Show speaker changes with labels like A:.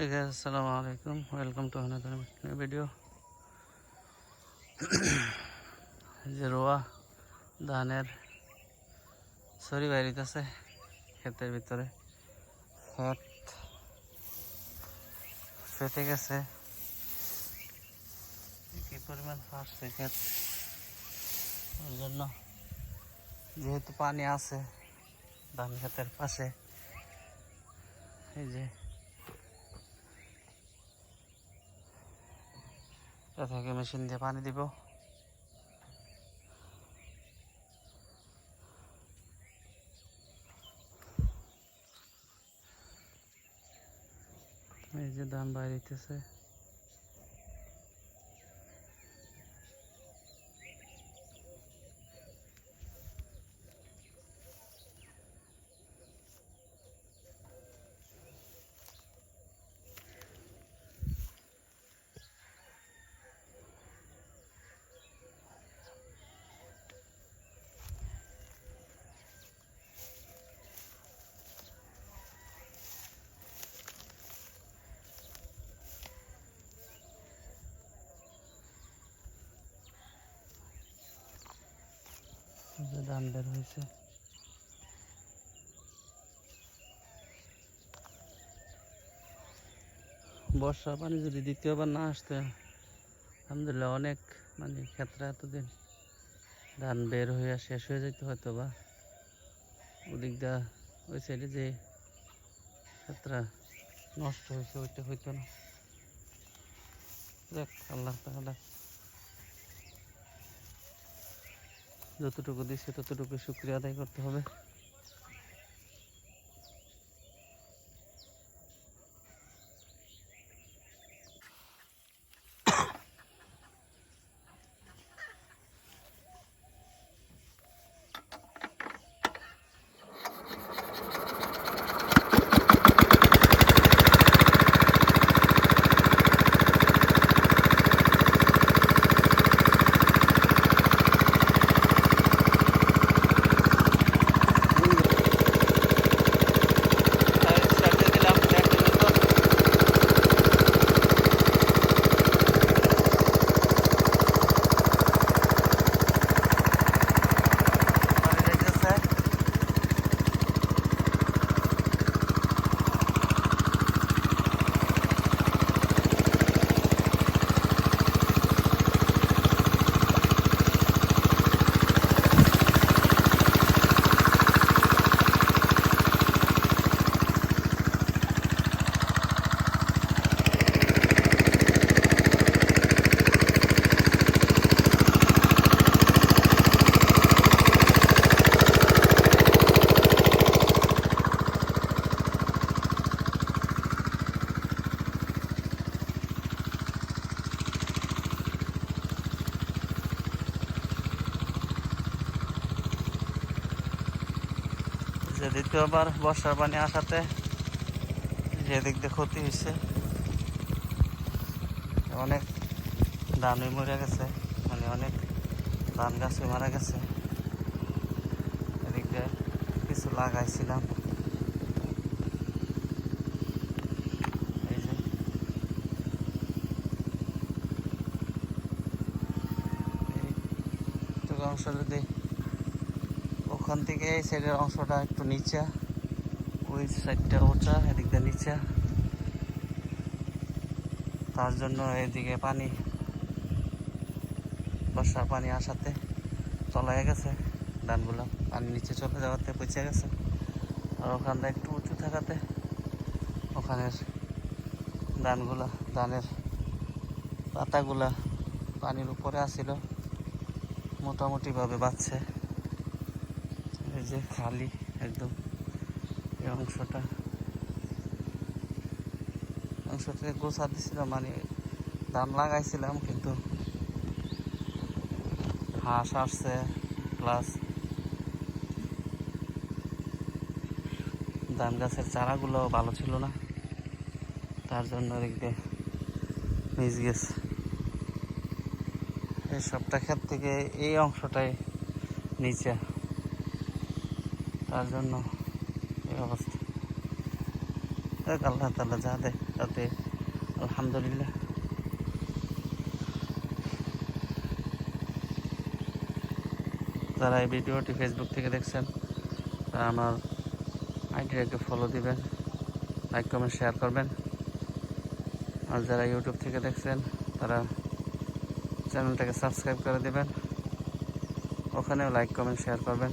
A: Alaikum. Welcome to another new video. যে রোয়া ধানের সরি বাইরিতেছে ক্ষেতের ভিতরে ক্ষেত ফেটে গেছে কি পরিমাণ ফাটছে ক্ষেত ওর জন্য যেহেতু পানি আছে ধান ক্ষেতের পাশে এই যে এ থেকে মেশিন দিয়ে পানি দিব। এই যে ধান বাইরেতেছে ধান বের হয়েছে। বর্ষা পানি যদি দ্বিতীয়বার না আসতে, আলহামদুলিল্লাহ অনেক মানে ক্ষেত্রে এতদিন ধান বের হয়ে শেষ হয়ে যেত হয়তো বা ওদিক দা ওই সাইডে যে ক্ষেত্রে নষ্ট হয়েছে, ওইটা হইতো না। দেখ আল্লাহ তাহলে যতটুকু দিচ্ছে ততটুকু শুক্রিয়া আদায় করতে হবে। যে দ্বিতীয়বার বর্ষার পানি আসাতে যে দিক দিয়ে ক্ষতি হয়েছে। অনেক ধানই মরে গেছে মানে অনেক ধান গাছই মারা গেছে। এদিক দিয়ে কিছু লাগাইছিলাম। অংশ যদি ওখান থেকে এই সাইডের অংশটা একটু নিচা, ওই সাইডটা উঁচা এদিকটা নিচা। তার জন্য এদিকে পানি, বর্ষার পানি আসাতে চলে গেছে, ধানগুলো পানি নিচে চলে যাওয়াতে পচে গেছে। আর ওখানটা একটু উঁচু থাকাতে ওখানের ধানগুলা, ধানের পাতাগুলা পানির উপরে আসিল। মোটামুটিভাবে বাঁচছে। এই যে খালি একদম এই অংশটা। অংশটাকে গোছা দিছিলাম মানে ধান লাগাইছিলাম, কিন্তু হাঁস আসছে, প্লাস ধান গাছের চারাগুলো ভালো ছিল না, তার জন্য দেখবে মিস গেছে। এই সবটা ক্ষেত থেকে এই অংশটাই নিচে। তার জন্য এই অবস্থা। যাক, আল্লাহ তালা যা দেয় তাতে আলহামদুলিল্লাহ। যারা এই ভিডিওটি ফেসবুক থেকে দেখছেন, তারা আমার আইডিটাকে ফলো দিবেন লাইক কমেন্ট শেয়ার করবেন। আর যারা ইউটিউব থেকে দেখছেন, তারা চ্যানেলটাকে সাবস্ক্রাইব করে দেবেন। ওখানেও লাইক কমেন্ট শেয়ার করবেন।